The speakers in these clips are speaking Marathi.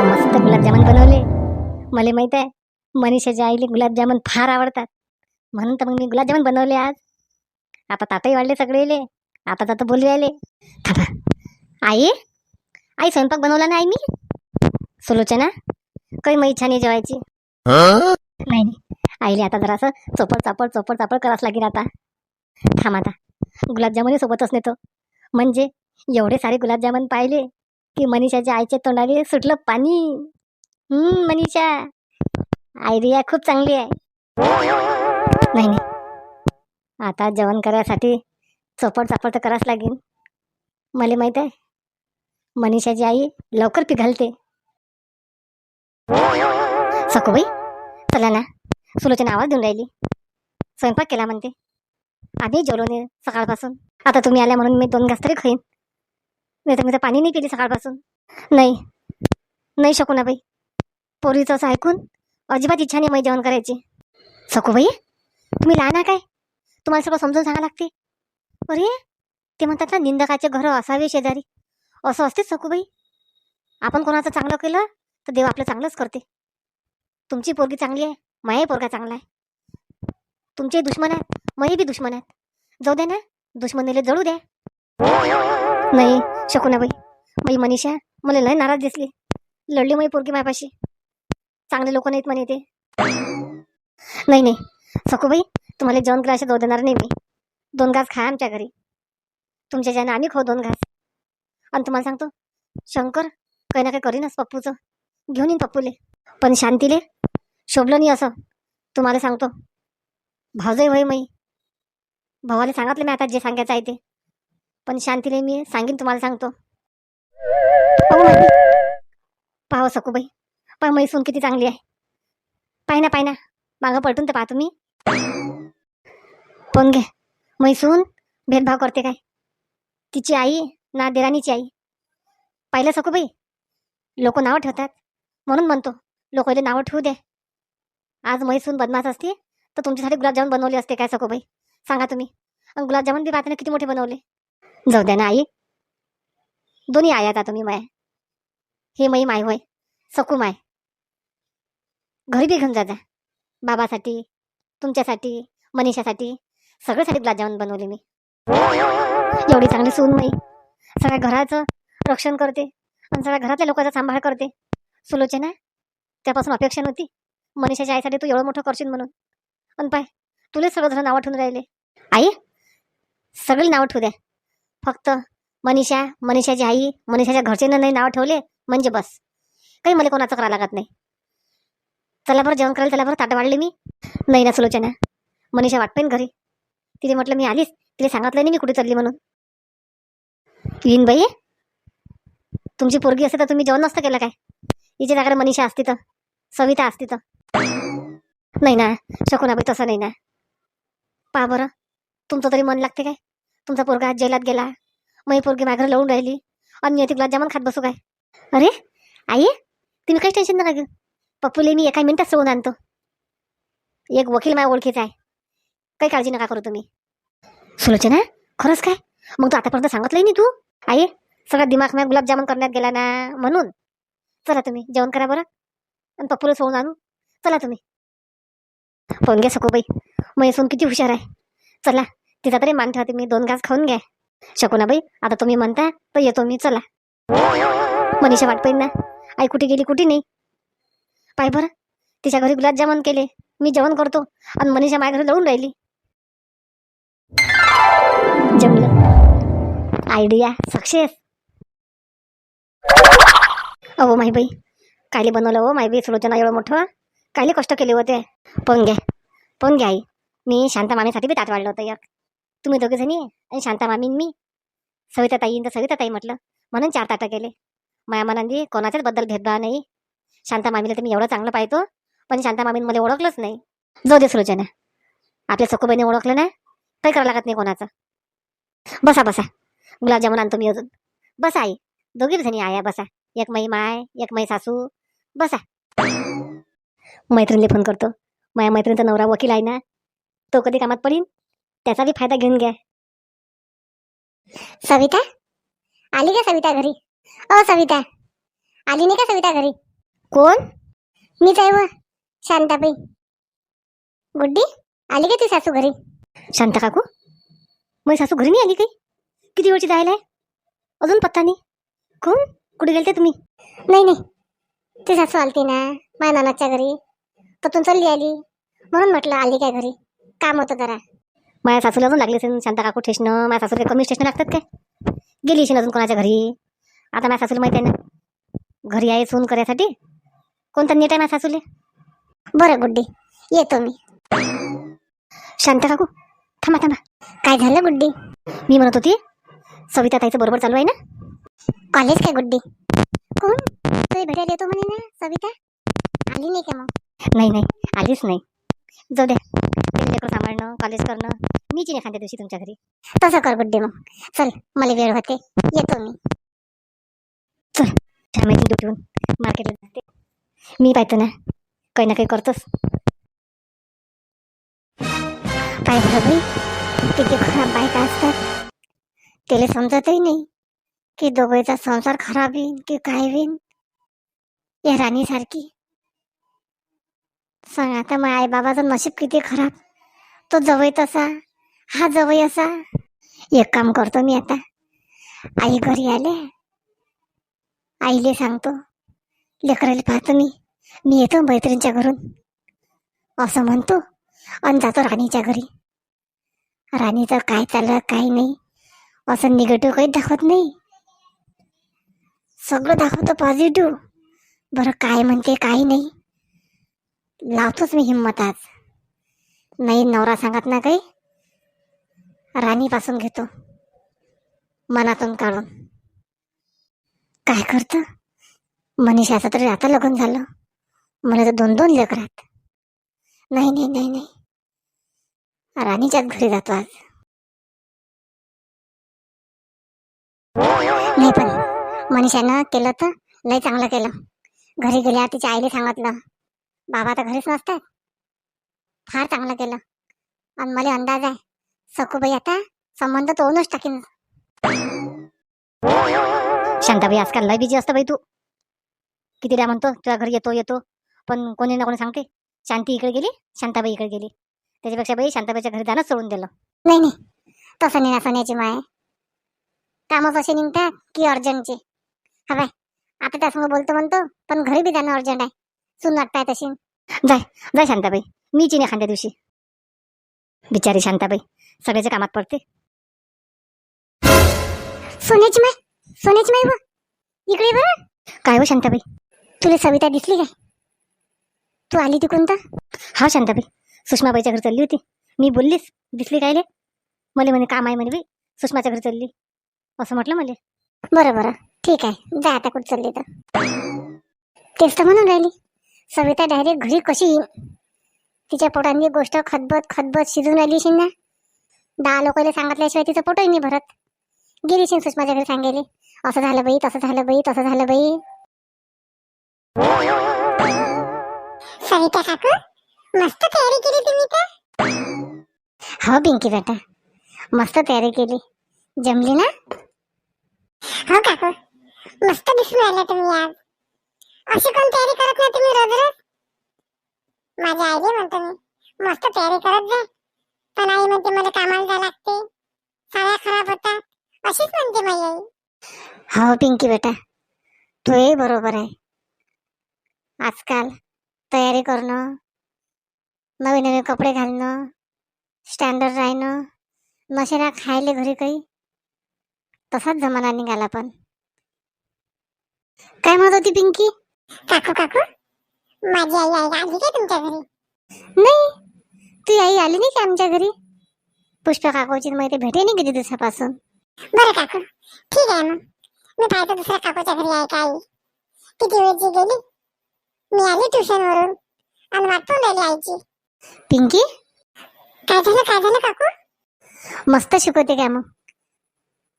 आता मस्त गुलाबजामुन बनवले? मला माहीत आहे मनीषाच्या आईले गुलाबजामुन फार आवडतात. म्हणून तर मग मी गुलाबजामुन बनवले आज. आता ताटही वाढले सगळेले. आता तर बोलू आले थांबा. आई? आई स्वयंपाक बनवला ना आई मी? सुलोचना? काही मग इच्छा नाही जेवायची. नाही नाही. आईले आता जरासं चोपड चापड चोपड चापड करावंच लागेल आता. थांब आता. गुलाबजामुनही सोबतच नेतो. म्हणजे एवढे सारे गुलाबजामुन पाहिले की मनीषाच्या आईच्या तोंडाने सुटलं पाणी. हम्म मनीषा. आयडिया खूप चांगली आहे. नाही नाही. आता जेवण करायसाठी चोपड चापड तर करावंच लागेल. मला माहीत आहे. मनीषाची आई लवकर पिघलते. सकोबाई चला ना. सुलोचना आवाज देऊन राहिली. स्वयंपाक केला म्हणते. आम्ही जेवलो नाही सकाळपासून. आता तुम्ही आल्या म्हणून मी दोन घास तरी खाईन. नाही तर मी तर पाणी नाही पिली सकाळपासून. नाही. नाही शकू ना बाई. पोरीचं असं ऐकून अजिबात इच्छा नाही माझी जेवण करायची. सकोबाई तुम्ही लहान आहे काय? तुम्हाला सगळं समजून सांगा लागते. अरे ते म्हणतात ना निंदकाचे घर असावे शेजारी. असं असतेच सखूबाई आपण कोणाचं चांगलं केलं तर देव आपलं चांगलंच करते. तुमची पोरगी चांगली आहे मायाही पोरगा चांगला आहे. तुमचे दुश्मन आहेत मही बी दुश्मन आहेत. जाऊ द्या ना दुश्मनीला जळू द्या. नाही शकुनाबाई बाई. मनीषा मला लय नाराज दिसली. लढली माझी पोरगी मायापाशी. चांगले लोक नाहीत म्हणे ते. नाही नाही. सखूबाई तुम्हाला जेवण करायला दो देणार नाही मी. दोन घास खा आमच्या घरी. तुमच्या ज्यानं आम्ही खाऊ दोन घास. आणि तुम्हाला सांगतो शंकर काही ना काही करीनच पप्पूचं. घेऊन येईन पप्पूले. पण शांतीले शोभलं नाही असं. तुम्हाला सांगतो भावजय होय मी. भावाला सांगितलं मी आता जे सांगायचं आहे ते. पण शांतीले मी सांगेन तुम्हाला सांगतो. पाहू माहिती पाहू सकूबाई पाह मैसून किती चांगली आहे. पाय ना पाय ना मागं पलटून तर पाहतो मी. पण घे. मैसून भेदभाव करते काय? तिची आई ना देराणीची आई. पाहिलं सकूबाई लोक नावं ठेवतात. म्हणून म्हणतो लोकांना नावं ठेवू दे. आज मैसून बदमाश असते तर तुमच्यासाठी गुलाबजामुन बनवले असते काय सकोबाई सांगा तुम्ही. आणि गुलाबजामुन बी पाहताना किती मोठे बनवले? जाऊ द्या ना आई. दोन्ही आया आता तुम्ही माय. हे मई माय होय. सकू माय. घरी बी घेऊन जा जा. बाबासाठी तुमच्यासाठी मनीषासाठी. सगळ्यासाठी गुलाबजामुन बनवले मी. एवढी चांगली सून नाही सगळ्या घराचं रक्षण करते. आणि सगळ्या घरातल्या लोकांचा सांभाळ करते. सुलोचना त्यापासून अपेक्षा नव्हती. मनीषाच्या आईसाठी तू एवढं मोठं करशील म्हणून. आणि पाय तुले सगळं जण नावं ठेवून राहिले. आई सगळी नावं ठेवू द्या. फक्त मनीषा मनीषाची आई मनीषाच्या घरच्यानं नाही नाव ठेवले म्हणजे बस. काही मला कोणाचं करायला लागत नाही. चला बरं जेवण करायला चला बरं ताटं वाढली मी. नाही ना सुलोचना. मनीषा वाट घरी. तिने म्हटलं मी आलीच. तिला सांगितलं नाही मी कुठे चालली म्हणून. येईन बाई. तुमची पोरगी असते तर तुम्ही जेवण नसतं केलं काय? हिच्या जागा मनीषा असती तर. सविता असती तर. नाही ना शकुनाबाई तसं नाही ना. पहा बरं तुमचं तरी मन लागते काय? तुमचा पोरगा जेलात गेला. मग पोरगी माघार लावून राहिली. आणि मी गुलाबजामुन खात बसू काय? अरे आई तुम्ही काही टेन्शन नका घेऊ. पप्पूले मी एका मिनिटात सोडून आणतो. एक वकील माझ्या ओळखीचा आहे. काही काळजी नका करू तुम्ही. सुलोचना खरंच काय? मग तू आतापर्यंत सांगितलंय नाही तू? आई सगळा दिमाग माझ्या गुलाबजामुन करण्यात गेला ना म्हणून. चला तुम्ही जेवण करा बरं. आणि पप्पूला सोडून आणू. चला तुम्ही. फोन घ्या सकोबाई सोन किती हुशार आहे. चला. तिचा तरी मान ठेवते मी दोन घास खाऊन घ्या शकुनाबाई आता तुम्ही म्हणता तर येतो मी चला. मनीषा वाट पाहिजे ना. आई कुठे गेली कुठे नाही? पाय बरं तिच्या घरी गुलाबजामुन केले. मी जेवण करतो. आणि मनीषा माझ्या घरी लढून राहिली. जमलं. Idea success. अहो माही बाई. कायले बनवलं हो माही बाई. सुलोचना एवढं मोठं. कायले कष्ट केले होते पण घ्या पण घ्या आई. मी शांता मामीसाठी बी ताट वाढलं होतं एक. तुम्ही दोघे जणी आणि शांता मामीन मी. सविता ताई तर सविता ताई म्हटलं म्हणून चार ताटं केले. माया मनाने कोणाच्याच बद्दल भेदभाव नाही. शांता मामीला तर मी एवढं चांगलं पाहतो पण शांता मामीन मला ओळखलंच नाही. जाऊ दे सुलोचना आपल्या सखूबाईने ओळखलं ना काही करावं लागत नाही कोणाचं. बसा बसा. गुलाबजामुन आणतो मी अजून. बसा आई. दोघी जणी आया बसा. एक माई माय एक माई सासू. बसा. मैत्रिणीला फोन करतो. माझ्या मैत्रिणीचा नवरा वकील आहे ना तो कधी कामात पडीन त्याचा बी फायदा घेऊन घ्या. सविता? आली का सविता घरी? ओ सविता. आली नाही का सविता घरी? कोण? मीच आहे व शांताबाई. गुड्डी आली का ती सासू घरी? शांता काकू? मग सासू घरी नाही आली काही? किती वेळची जायला आहे? अजून पत्ता नाही. कोण? कुठे गेलते तुम्ही? नाही नाही. ती सासू आलती ना माझ्या नानाच्या घरी. पतून चालली आली म्हणून म्हटलं आली काय घरी? काम होतं जरा. माझ्या सासूला अजून लागली असेल शांता काकू ठेसणं माझ्या सासूला कमी स्टेशन लागतात काय? गेली असेल अजून कोणाच्या घरी? आता माझ्या सासूला माहिती आहे ना. घरी आहे सून करायसाठी कोणता नीट आहे माझ्या सासूले? बरं गुड्डी येतो मी. शांता काकू थांबा थांबा. काय झालं गुड्डी मी म्हणत होती सविता ताईचं बरोबर चालू आहे ना? कॉलेज काय गुड्डी कोण? तुझी भेटायला येतो म्हणे ना सविता? आली नाही का मग? नाही नाही. आलीच नाही. जाऊ द्या लेकरं सांभाळणं कॉलेज करणं मी नाही एखाद्या दिवशी तुमच्या घरी. तसं कर गुड्डे मग. चल मला वेळ होते. येतो मी. शामेची दुटून मार्केटला जाते. मी पाहतो ना काही ना काही करतोच. काय झालं बाई किती खराब बायका असतात. त्याला समजतही नाही की दोघांचा संसार खराब होईन की काय होईन. या राणीसारखी. सांग आता माझ्या आई बाबाचं नशीब किती खराब. तो जवळ तसा हा जवळ असा. एक काम करतो मी आता. आई घरी आले. आईले सांगतो लेकराला पाहतो मी. मी येतो मैत्रिणीच्या घरून. असं म्हणतो आणि जातो राणीच्या घरी. राणीचं काय चाललं काय नाही. असं निगेटिव्ह काही दाखवत नाही. सगळं दाखवतो पॉझिटिव्ह बरं काय म्हणते काय नाही. लावतोच मी हिंमत आज. नाही नवरा सांगत ना काही. राणीपासून घेतो. मनातून काढून. काय करतं? मनीषाचं तरी आता लग्न झालं. मला तर दोन दोन लेकरात नाही नाही नाही नाही. राणीच्याच घरी जातो आज. नाही पण मनीषानं केलं तर लय चांगलं केलं. घरी गेल्या तिच्या आईने सांगितलं बाबा तर घरीच नसतात. फार चांगलं केलं. आणि मला अंदाज आहे सखूबाई आता संबंध तोडूनच टाकीन. शांताबाई आजकाल लय बिझी असतं बाई तू. कितीदा म्हणतो तुझ्या घरी येतो येतो. पण कोणी ना कोणी सांगते शांती इकडे गेली शांताबाई इकडे गेली. त्याच्यापेक्षा बाई शांताबाईच्या घरी जाणंच सोडून दिलं. नाही नाही. तसं नाही ना सोन्याची माय. कामच असे निघतात की अर्जंटचे हा बाय. आता त्यासंग बोलतो म्हणतो पण घरी बी जाणं अर्जंट आहे. सून वाटताय तशी. जाय शांताबाई. मी चिने खांद्या दिवशी. बिचारी शांताबाई सगळ्याच्या कामात पडते. सोन्याची माय सोन्याची माय बा इकडे बरं. काय हो शांताबाई? तुला सविता दिसली काय? तू आली तिकडून तर? हा शांताबाई सुषमाबाईच्या घरी चालली होती. मी बोललीस दिसली कायले मला म्हणे काम आहे म्हणे बाई सुषमाच्या घरी चालली. असं म्हटलं मला. बरं बरं. ठीक आहे. जा आता कुठं चालली तर. तेच तर म्हणून राहिली. सविता डायरेक्ट घरी कशी येईन तिच्या पोटांनी गोष्ट खतबत खतबत शिजून राहिली असेल ना? दहा लोकांना सांगितल्याशिवाय तिचं पोटही नाही भरत. गेली असेल सुषमाच्या घरी सांगेली असं झालं बाई तसं झालं बाई तसं झालं बाई. सविता काकू मस्त तयारी केली तुम्ही तर? हो पिंकी बेटा. मस्त तयारी केली. जमली ना? हो काकू. मस्त दिसून राहिला तुम्ही आज. अशी कोण तयारी करत नाही तुम्ही रोज रोज? माझ्या आईले म्हणतो मी मस्त तयारी करत जा. पण आई म्हणते मला कामाला जा लागते. साड्या खराब होतात. अशीच म्हणते माझी आई. हो पिंकी बेटा. तूही बरोबर आहे. आजकाल तयारी करणं नवे नवे कपडे घालणं स्टँडर्ड राहणं नशेरा खायले घरी काही तसाच जमाना निघाला पण. काय म्हणत होती पिंकी? काकू काकू? माझी आई आई आली काय तुमच्या घरी? नाही. ती आई आली नाही का आमच्या घरी? पुष्पा काकूची माहिती भेटे नाही किती दिवसापासून? बरं काकू ठीक आहे मग. मी पाहतो दुसऱ्या काकूच्या घरी आहे का आई? किती वेळची गेली? मी आली ट्युशन वरून आणि वाटून राहिली आईची. पिंकी? काय झालं काय झालं काकू? मस्त शिकवते का मग?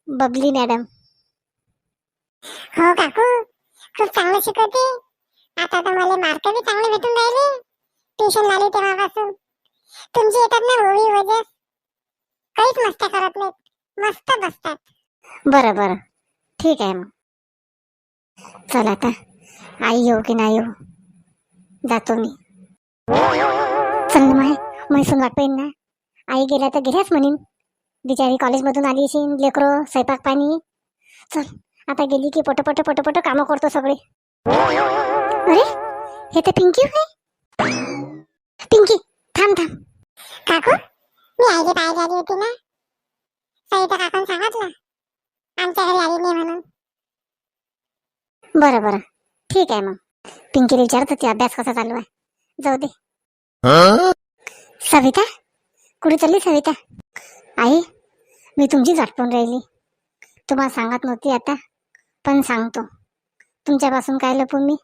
बबली मॅडम. हो काकू. खूप चांगलं शिकवते. आता तर मला मार्क बी चांगले भेटून राहिले. ट्युशन लावली तेव्हापासून. तुमची येतात ना होळी वजस काहीच मस्त्या करत नाहीत. मस्त बसतात. बरं बरं. ठीक आहे मग. चल आता. आई येऊ की नाही येऊ? जातो मी. चल ना माय. मैसून वाट पाहिन ना. आई गेल्या तर गेल्याच म्हणीन. बिचारी कॉलेजमधून आली असेल लेकरं स्वयंपाक पाणी. चल. आता गेली की पटपट पटपट कामं करतो सगळे. अरे हे तर पिंकी होय. पिंकी थांब थांब. काकू मी आईला पाहायला आली होती ना. सविता काकांनी सांगितलं आमच्या घरी आली नाही म्हणून. बरं बरं. ठीक आहे मग. पिंकीला विचारत होती अभ्यास कसा चालू आहे. जाऊ दे. सविता कुठे चालली सविता? आई मी तुमचीच आठवण राहिली. तुम्हाला सांगत नव्हती आता. पण सांगतो. तुमच्यापासून काय लपून मी?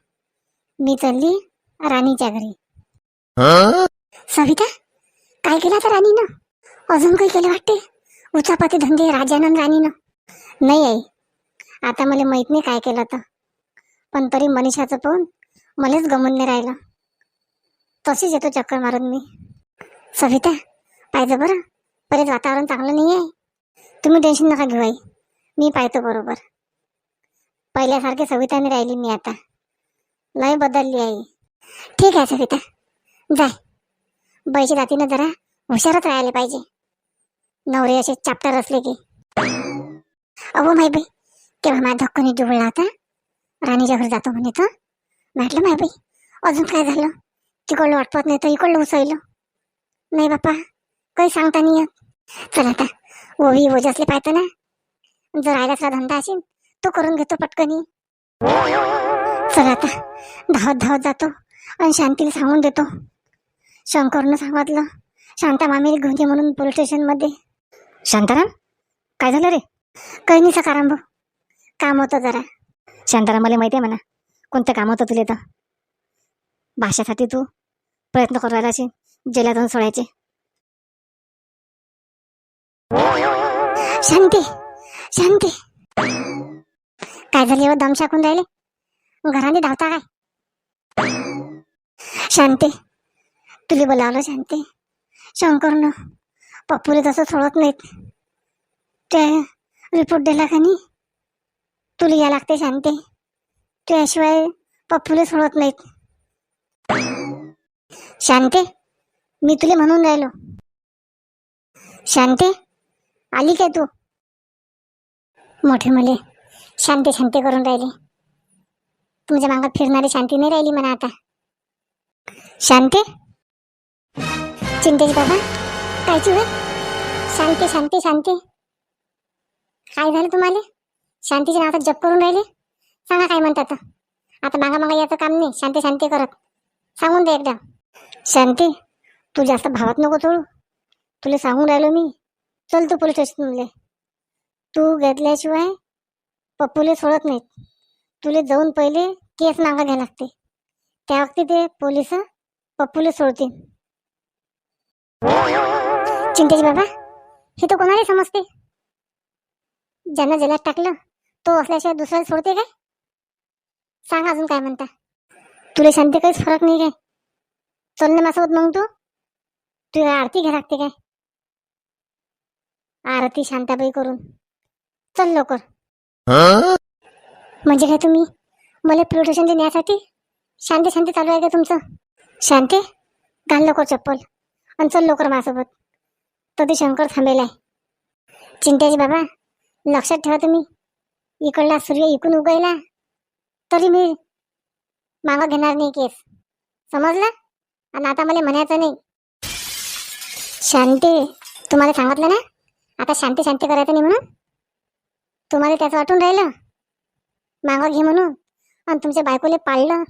मी चालली राणीच्या घरी. सविता काय केलं आता राणीनं? अजून काही केलं वाटते? उचापती धंदे राजानं राणीनं. नाही आई आता मला माहीत नाही काय केलं तर पण तरी मनीषाचं पाहून मलाच गमून नाही राहिलं. तशीच येतो चक्कर मारून मी. सविता पाहिजे बरं. बरेच वातावरण चांगलं नाही आहे. तुम्ही टेन्शन नका घेऊ आई. मी पाहतो बरोबर. पहिल्यासारखी सविता नाही राहिली मी आता. लय बदलली आई. ठीक आहे सविता. जाय. बैशी जातीनं जरा हुशारच राहायला पाहिजे. नवरे असे चाप्टर असले की. अहो माय बाई केव्हा माझ्या धक्कोने जुळला होता? राणीच्या घरी जातो म्हणे तर म्हटलं माय बाई अजून काय झालं? तिकडलं वाटपत नाही तर इकडलं उसळलं. नाही बापा काही सांगता नाही येत. चल आता ओवी ओजसले पाहतो ना. जर राहिल्याचा धंदा असेल तो करून घेतो पटकनी चला आता. धावत धावत जातो आणि शांतीला सांगून देतो. शंकरनं सांगितलं. शांता मामीला घेऊन ये म्हणून पोलीस स्टेशनमध्ये शांताराम काय झालं रे? काही नाही सकाराम भाऊ काम होतं जरा. शांताराम मला माहिती आहे म्हणा. कोणतं काम होतं तुला तर भाषासाठी तू प्रयत्न करू राहिला असेल. जेलातून सोडायचे. शांती शांती. काय झाले? दम शाकून राहिले? घराने धावता काय? शांती तुला बोलावलं शांती. शंकरनं पप्पूला तसं सोडत नाहीत. ते रिपोर्ट दिला का नाही? तुला या लागते शांती. त्याशिवाय पप्पूला सोडत नाहीत. शांते मी तुला म्हणून राहिलो. शांते आली काय तू? मोठे मले. शांती शांती करून राहिले. तुमच्या मागात फिरणारी शांती नाही राहिली म्हणा आता. शांती? चिंतेश बाबा कायची होय शांती शांती शांती. काय झालं तुम्हाला? शांतीच्या नावाचा जप करून राहिले. सांगा काय म्हणतात आता. मागा मागा याचं काम नाही. शांती शांती करत. सांगून दे एकदा. शांती तू जास्त भावात नको चोळू तुला सांगून राहिलो मी. चल तू पोलीस स्टेशनले तू घेतल्याशिवाय पप्पूले सोडत नाहीत. तुले जाऊन पहिले केस मागा घ्या लागते. त्या वक्ती ते पोलीस पप्पूले सोडतील. चिंतेजी बाबा हे तर कोणाला समजते? ज्यांना जलात टाकलं तो असल्याशिवाय दुसऱ्याला सोडते काय? सांग अजून काय म्हणता. तुला शांती काहीच फरक नाही काय? चल ना माझ्यासोबत मग तू. तू आरती घ्या लागते काय? आरती शांताबाई करून. चल लवकर. म्हणजे काय तुम्ही? मला प्रोटेशन देण्यासाठी शांती शांती चालू आहे का तुमचं? शांती? घाल लवकर चप्पल आणि चल लवकर माझ्यासोबत. तर ते शंकर थांबेलाय आहे. बाबा लक्षात ठेवा तुम्ही. इकडला सूर्य इकून उगायला तरी मी मागा घेणार नाही केस. समजला? आणि आता मला म्हणायचं नाही. शांती तुम्हाला सांगितलं ना? आता शांती शांती करायचं नाही म्हणून? तुम्हाला त्याचं वाटून राहिलं? मागं घे म्हणून. आणि तुमच्या बायकोले पाळलं.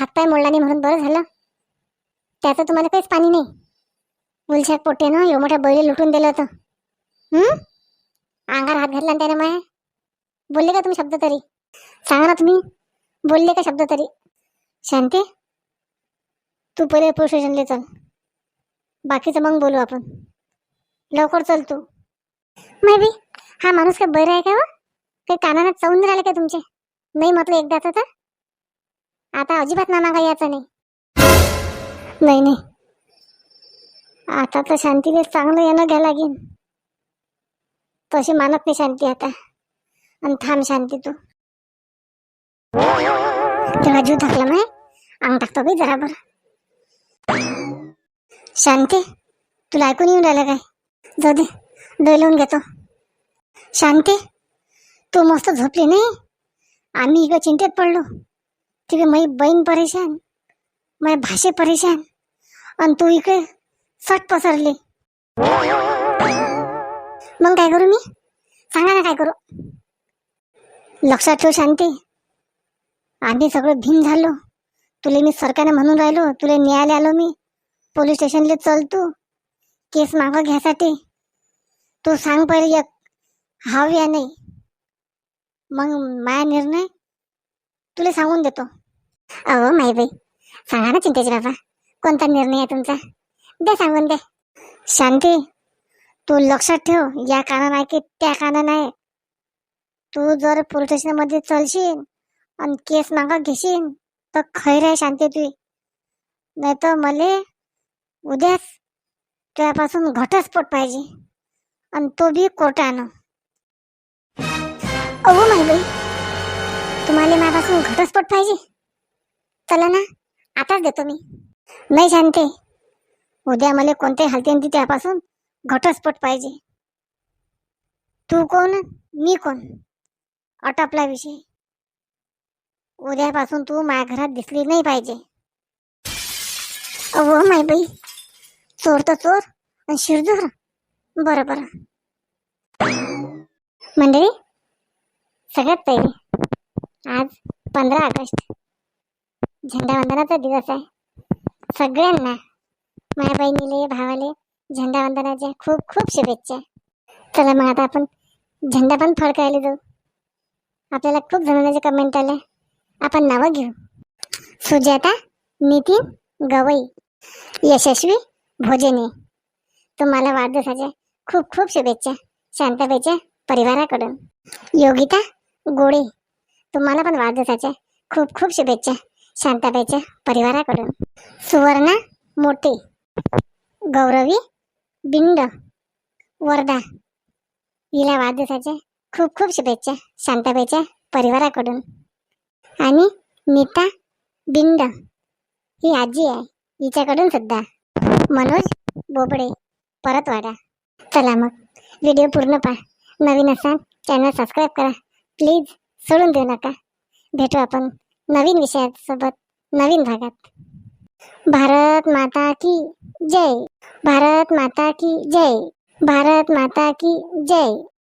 हातपाय मोडला नाही म्हणून बरं झालं. त्याचं तुम्हाला काहीच पाणी नाही. उलशात पोट्यानं एवढं मोठ्या बैल लुटून दिलं होतं. अंगार हात घातला त्याने माया? बोलले का तुम्ही शब्द तरी? सांगा ना तुम्ही. बोलले का शब्द तरी? शांती? तू पहिले पोलीस स्टेशनला चल. बाकीचं मग बोलू आपण. लवकर चल तू. बी हा माणूस काय बैर आहे का हो काही कानानं चवून राहिले का तुमचे? नाही म्हटलं एकदाच तर आता अजिबात नाना काही याचं नाही. नाही नाही. आता तर शांतीने चांगलं येणं घ्या लागेल. तशी मानत नाही शांती आता. आणि थांब शांती तू. तेव्हा जीव टाकला नाही? अंग टाकतो बाई जरा बरं. शांती तुला ऐकून येऊन राहिलं काय? जाऊ दे डोळे लावून घेतो. शांती? तू मस्त झोपली नाही. आम्ही इकडे चिंतेत पडलो. तिकडे मै बहीण परेशान माझ्या भाषे परेशान आणि तू इकडे सट पसरली. मग काय करू मी? सांगा ना काय करू? लक्षात ठेव शांती. आम्ही सगळं भीम झालो. तुले मी सरकारने म्हणून राहिलो तुले न्यायालय आलो मी. पोलीस स्टेशनला चल तू. केस मागं घ्यासाठी. तू सांग पहिले एक हाव या नाही. मग माया निर्णय तुला सांगून देतो. अहो माई बाई सांगा ना चिंतेचे बाबा कोणता निर्णय आहे तुमचा? द्या सांगून द्या शांती तू लक्षात ठेव या काना नाही की त्या काना नाही. तू जर पोलीस स्टेशनमध्ये चलशील आणि केस मागा घेशील तर खैर आहे शांती तुझी. नाही तर मले उद्याच तुझ्यापासून घटस्फोट पाहिजे आणि तो बी कोर्टानं. अहो मायबाई तुम्हाला माझ्यापासून घटस्फोट पाहिजे. चला ना आताच देतो मी. नाही शांते उद्या मला कोणत्याही हलते त्यापासून घटस्फोट पाहिजे. तू कोण? मी कोण? अटपला विषय. उद्यापासून तू माझ्या घरात दिसली नाही पाहिजे. अहो मायबाई चोर तर चोर आणि शिरजोर. बरं बरं. मंडळी सगळ्यात पहिले आज पंधरा ऑगस्ट. झेंडावंदनाचा दिवस आहे. सगळ्यांना माझ्या बहिणीले भावाले झेंडावंदनाच्या खूप खूप शुभेच्छा. चला मग आता आपण झेंडा पण फडकायला जाऊ. आपल्याला खूप जणांचे कमेंट आले. आपण नावं घेऊ. सुजाता नितीन गवई यशस्वी भोजने. तुम्हाला वाढदिवसाच्या खूप खूप शुभेच्छा. शांताबाईच्या परिवाराकडून. योगिता गोळी तुम्हाला पण वाढदिवसाच्या खूप खूप शुभेच्छा. शांताबाईच्या परिवाराकडून. सुवर्णा मोठे गौरवी बिंड वर्धा. हिला वाढदिवसाच्या खूप खूप शुभेच्छा शांताबाईच्या परिवाराकडून. आणि नीता बिंड ही आजी आहे. हिच्याकडून सुद्धा. मनोज बोबडे परतवाडा. चला मग व्हिडिओ पूर्ण पहा. नवीन असाल चॅनल सबस्क्राईब करा. प्लीज सोडून देऊ नका. भेटू आपण नवीन विषयासोबत नवीन भागात. भारत माता की जय. भारत माता की जय. भारत माता की जय.